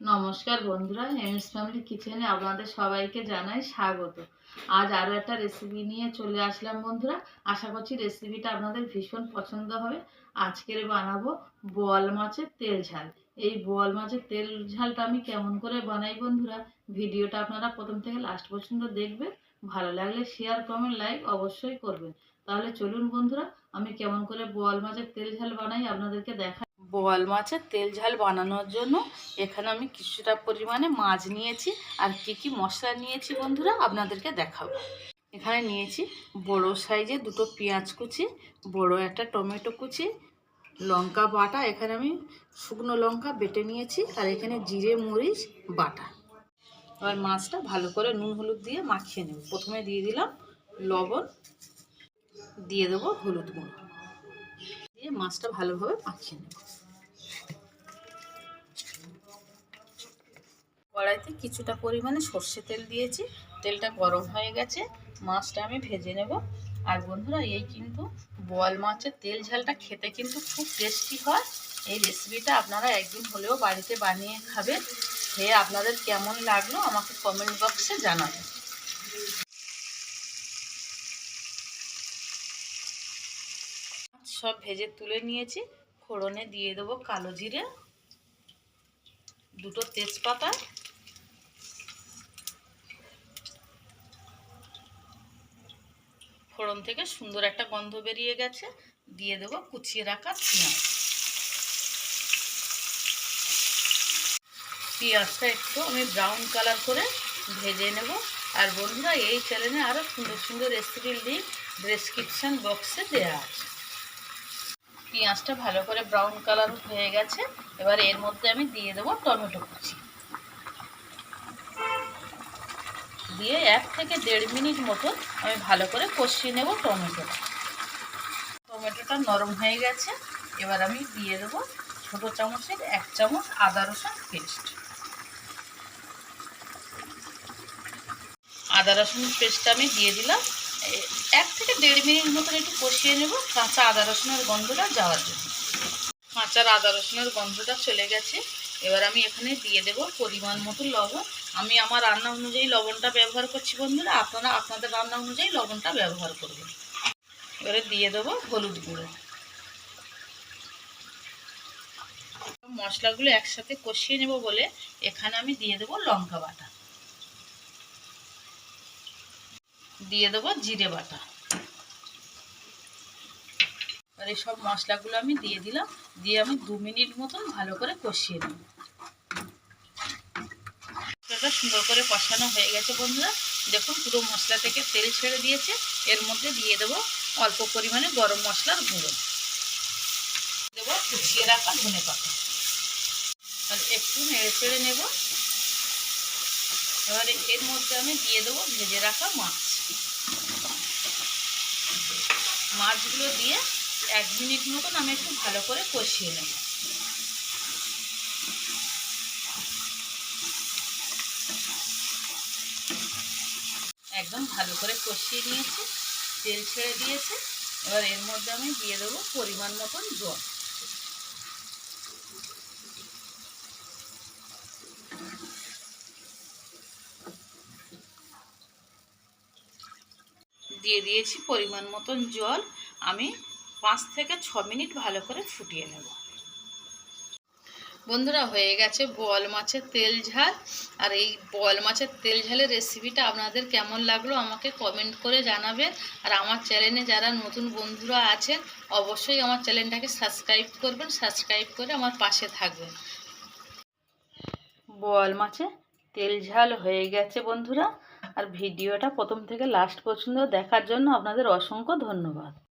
নমস্কার বন্ধুরা MS family কিচেনে আপনাদের সবাইকে জানাই স্বাগত। আজ আরও একটা রেসিপি নিয়ে চলে আসলাম বন্ধুরা। আশা করছি রেসিপিটা আপনাদের ভীষণ পছন্দ হবে। আজকের বানাবো বোয়াল মাছের তেল ঝাল। এই বোয়াল মাছের তেল ঝালটা আমি কেমন করে বানাই বন্ধুরা, ভিডিওটা আপনারা প্রথম থেকে লাস্ট পর্যন্ত দেখবেন। ভালো লাগলে শেয়ার কমেন্ট লাইক অবশ্যই করবেন। তাহলে চলুন বন্ধুরা, আমি কেমন করে বোয়াল মাছের তেল ঝাল বানাই আপনাদেরকে দেখা বোয়াল মাছের তেল ঝাল বানানোর জন্য এখানে আমি কিছুটা পরিমাণে মাছ নিয়েছি আর কি কি মশলা নিয়েছি বন্ধুরা আপনাদেরকে দেখাবো। এখানে নিয়েছি বড় সাইজে দুটো পেঁয়াজ কুচি, বড় একটা টমেটো কুচি, লঙ্কা বাটা, এখানে আমি শুকনো লঙ্কা বেটে নিয়েছি আর এখানে জিরে, মরিচ, বাটা। এবার মাছটা ভালো করে নুন হলুদ দিয়ে মাখিয়ে নেব। প্রথমে দিয়ে দিলাম লবণ, দিয়ে দেবো হলুদ গুঁড়ো। দিয়ে মাছটা ভালোভাবে মাখিয়ে নেব। কড়াইতে কিছুটা পরিমাণে সর্ষে তেল দিয়েছি। তেলটা গরম হয়ে গেছে। মাছটা আমি ভেজে নেব। আর বন্ধুরা, এই কিন্তু বোয়াল মাছের তেল ঝালটা খেতে কিন্তু খুব টেস্টি হয়। এই রেসিপিটা আপনারা একদিন হলেও বাড়িতে বানিয়ে খাবেন। খেয়ে আপনাদের কেমন লাগল আমাকে কমেন্ট বক্সে জানাবেন। সব ভেজে তুলে নিয়েছি। ফোড়নে দিয়ে দেবো কালো জিরে, দুটো তেজপাতা ফোড়ন থেকে সুন্দর একটা গন্ধ বেরিয়ে গেছে। দিয়ে দেবো কুচিয়ে রাখা পেঁয়াজ। পেঁয়াজটা একটু আমি ব্রাউন কালার করে ভেজে নেব। আর বন্ধুরা, এই চ্যানেলে আরও সুন্দর সুন্দর রেসিপি লিঙ্ক ডেসক্রিপশান বক্সে দেওয়া আছে। পেঁয়াজটা ভালো করে ব্রাউন কালার হয়ে গেছে। এবার এর মধ্যে আমি দিয়ে দেবো টমেটো কুচি। দিয়ে এক থেকে দেড় মিনিট মতো আমি ভালো করে কষিয়ে নেব টমেটোটা টমেটোটা নরম হয়ে গেছে। এবার আমি দিয়ে দেবো ছোটো চামচের এক চামচ আদা রসুন পেস্ট। আদা রসুন পেস্টটা আমি দিয়ে দিলাম। এক থেকে দেড় মিনিট মতন একটু কষিয়ে নেব কাঁচা আদা রসুনের গন্ধটা যাওয়ার জন্য। কাঁচার আদা রসুনের গন্ধটা চলে গেছে। এবার আমি এখানে দিয়ে দেব পরিমাণ মতো লবণ। আমি আমার রান্না অনুযায়ী লবণটা ব্যবহার করছি বন্ধুরা, আপনারা আপনাদের রান্না অনুযায়ী লবণটা ব্যবহার করবেন। এবারে দিয়ে দেবো হলুদ গুঁড়ো। মশলাগুলো একসাথে কষিয়ে নেব বলে এখানে আমি দিয়ে দেবো লঙ্কা বাটা। দিয়ে দেবো জিরে বাটা। আর এই সব মশলাগুলো আমি দিয়ে দিলাম, দিয়ে আমি দু মিনিট মতন ভালো করে কষিয়ে নেব। মশলাটা সুন্দর করে কষানো হয়ে গেছে বন্ধুরা। দেখুন পুরো মশলা থেকে তেল ছেড়ে দিয়েছে। এর মধ্যে দিয়ে দেবো অল্প পরিমাণে গরম মশলার গুঁড়ো। দেবো কুচিয়ে রাখা ধনে পাতা। আর একটু নেড়ে চেড়ে নেব। এবারে এর মধ্যে আমি দিয়ে দেবো ভেজে রাখা মাছ। মাছগুলো দিয়ে এক মিনিট মতন আমি একটু ভালো করে কষিয়ে নেব। একদম ভালো করে কষিয়ে নিয়েছি, তেল ছেড়ে দিয়েছে। এবার এর মধ্যে আমি দিয়ে দেবো পরিমাণ মতন জল। দিয়ে দিয়েছি পরিমাণ মতন জল। আমি পাঁচ থেকে ছ মিনিট ভালো করে ফুটিয়ে নেব। বন্ধুরা হয়ে গেছে বোয়াল মাছের তেল ঝাল। আর এই বোয়াল মাছের তেল ঝালের রেসিপিটা আপনাদের কেমন লাগল আমাকে কমেন্ট করে জানাবেন। আর আমার চ্যানেলে যারা নতুন বন্ধুরা আছেন অবশ্যই আমার চ্যানেলটাকে সাবস্ক্রাইব করবেন সাবস্ক্রাইব করে আমার পাশে থাকবেন। বোয়াল মাছে তেল ঝাল হয়ে গেছে বন্ধুরা। আর ভিডিওটা প্রথম থেকে লাস্ট পর্যন্ত দেখার জন্য আপনাদের অসংখ্য ধন্যবাদ।